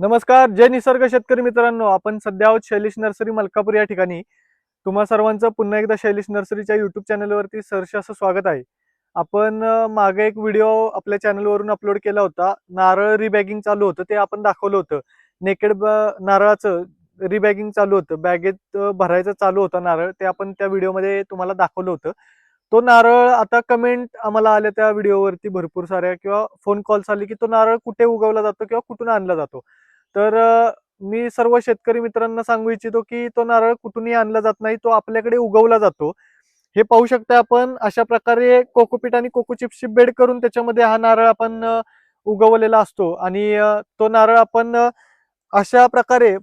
नमस्कार जय निसर्ग शेतकरी मित्रांनो. आपण सध्या आहोत शैलेश नर्सरी मलकापूर या ठिकाणी. तुम्हा सर्वांचं पुन्हा एकदा शैलेश नर्सरीच्या युट्यूब चॅनलवरती सहर्ष असं स्वागत आहे. आपण मागे एक व्हिडिओ आपल्या चॅनलवरून अपलोड केला होता. नारळ रिबॅगिंग चालू होतं ते आपण दाखवलं होतं. नेकेड नारळाचं रिबॅगिंग चालू होतं. बॅगेत भरायचं चालू होतं नारळ. ते आपण त्या व्हिडिओमध्ये तुम्हाला दाखवलं होतं. तो नारळ आता कमेंट आम्हाला आल्या त्या व्हिडिओवरती भरपूर साऱ्या किंवा फोन कॉल्स आले की तो नारळ कुठे उगवला जातो किंवा कुठून आणला जातो. तर मी सर्व शेतकरी मित्रांना सांगू इच्छितो की तो नारळ कुठूनही आणला जात नाही तो आपल्याकडे उगवला जातो. हे पाहू शकता आपण अशा प्रकारे कोकोपीट आणि कोको चिप्सची बेड करून त्याच्यामध्ये हा नारळ आपण उगवलेला असतो. आणि तो नारळ आपण अशा प्रकारे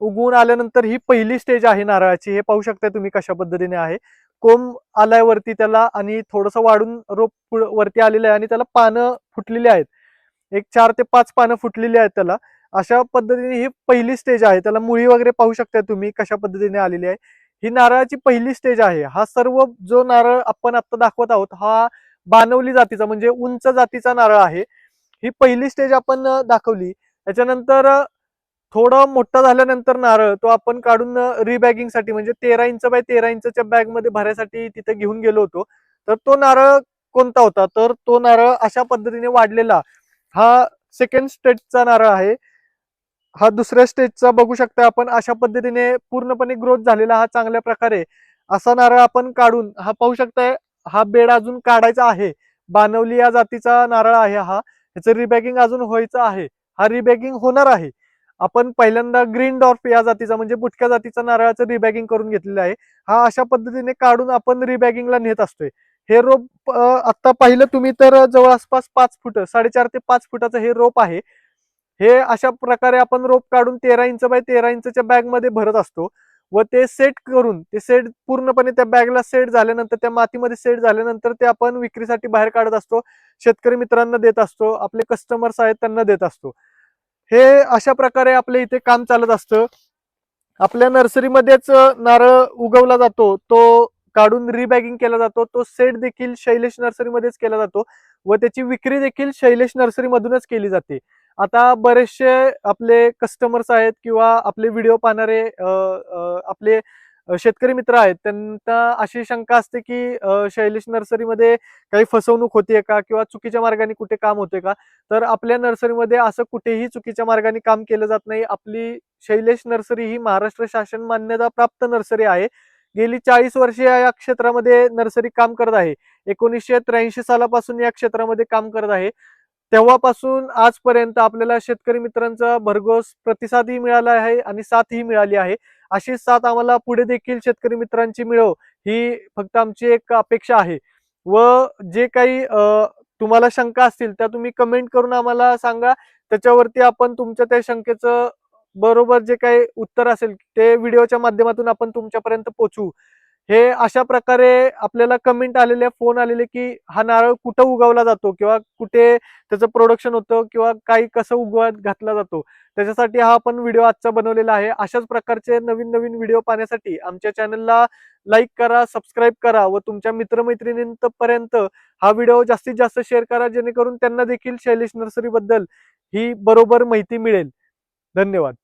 उगवून आल्यानंतर ही पहिली स्टेज आहे नारळाची. हे पाहू शकता तुम्ही कशा पद्धतीने आहे. कोंब आलाय वरती त्याला आणि थोडंसं वाढून रोप पुढं- वरती आलेलं आहे आणि त्याला पानं फुटलेली आहेत. एक चार ते पाच पानं फुटलेली आहेत त्याला. अशा पद्धतीने ही पहिली स्टेज आहे. त्याला मुळी वगैरे पाहू शकता तुम्ही कशा पद्धतीने आलेली आहे. ही नारळाची पहिली स्टेज आहे. हा सर्व जो नारळ आपण आता दाखवत आहोत हा बानवली जातीचा म्हणजे उंच जातीचा नारळ आहे. ही पहिली स्टेज आपण दाखवली. त्याच्यानंतर थोडं मोठा झाल्यानंतर नारळ तो आपण काढून रिबॅगिंगसाठी म्हणजे तेरा इंच बाय तेरा इंचच्या बॅगमध्ये भरायसाठी तिथे घेऊन गेलो होतो. तर तो नारळ कोणता होता? तर तो नारळ अशा पद्धतीने वाढलेला हा सेकंड स्टेजचा नारळ आहे. हा दुसऱ्या स्टेजचा बघू शकता आपण. अशा पद्धतीने पूर्णपणे ग्रोथ झालेला हा चांगल्या प्रकारे असा नारळ आपण काढून हा पाहू शकताय हा बेड अजून काढायचा आहे. बानवली या जातीचा नारळ आहे हा. ह्याचं रिबॅगिंग अजून व्हायचं आहे. हा रिबॅगिंग होणार आहे. आपण पहिल्यांदा ग्रीन डॉर्फ या जातीचा म्हणजे बुटक्या जातीचा नारळाचं रिबॅगिंग करून घेतलेलं आहे. हा अशा पद्धतीने काढून आपण रिबॅगिंगला नेत असतोय. हे रोप आता पाहिलं तुम्ही तर जवळ आसपास पाच फुट साडेचार ते पाच फुटाचं हे रोप आहे. हे अशा प्रकारे आपण रोप काढून तेरा इंच बाय तेरा इंचच्या बॅगमध्ये भरत असतो. व ते सेट करून ते सेट पूर्णपणे त्या बॅगला सेट झाल्यानंतर त्या मातीमध्ये सेट झाल्यानंतर ते आपण विक्रीसाठी बाहेर काढत असतो. शेतकरी मित्रांना देत असतो. आपले कस्टमर्स आहेत त्यांना देत असतो. हे अशा प्रकारे आपल्या इथे काम चालत असतं. आपल्या नर्सरीमध्येच नारळ उगवला जातो. तो काढून रिबॅगिंग केला जातो. तो सेट देखील शैलेश नर्सरीमध्येच केला जातो. व त्याची विक्री देखील शैलेश नर्सरीमधूनच केली जाते. आता बरेचसे आपले कस्टमर्स आहेत किंवा आपले व्हिडिओ पाहणारे आपले शेतकरी मित्र आहेत त्यांना अशी शंका असते की शैलेश नर्सरीमध्ये काही फसवणूक होतीये का किंवा चुकीच्या मार्गाने कुठे काम होते का? तर आपल्या नर्सरीमध्ये असं कुठेही चुकीच्या मार्गाने काम केलं जात नाही. आपली शैलेश नर्सरी ही महाराष्ट्र शासन मान्यता प्राप्त नर्सरी आहे. गेली चाळीस वर्षे या क्षेत्रामध्ये नर्सरी काम करत आहे. एकोणीसशे त्र्याऐंशी सालापासून या क्षेत्रामध्ये काम करत आहे. तेव्हापासून आजपर्यंत आपल्याला शेतकरी मित्रांचा भरघोस प्रतिसादही मिळाला आहे आणि साथही मिळाली आहे. अशी साथ आम्हाला पुढे देखील शेतकरी मित्रांची मिळव ही फक्त आमची एक अपेक्षा आहे. व जे काही तुम्हाला शंका असतील त्या तुम्ही कमेंट करून आम्हाला सांगा. त्याच्यावरती आपण तुमच्या त्या शंकेचं बरोबर जे काही उत्तर असेल ते व्हिडिओच्या माध्यमातून आपण तुमच्यापर्यंत पोचवू हे अशा प्रकारे आपल्याला कमेंट आलेले फोन आलेले की हा नारळ कुठं उगवला जातो? किंवा कुठे त्याचं प्रोडक्शन होतं? किंवा काही कसं उगवत घातला जातो? त्याच्यासाठी हा आपण व्हिडिओ आजचा बनवलेला आहे. अशाच प्रकारचे नवीन नवीन व्हिडिओ पाहण्यासाठी आमच्या चॅनलला लाईक करा सबस्क्राईब करा व तुमच्या मित्रमैत्रिणींपर्यंत हा व्हिडिओ जास्तीत जास्त शेअर करा जेणेकरून त्यांना देखील शैलेश नर्सरीबद्दल ही बरोबर माहिती मिळेल. धन्यवाद.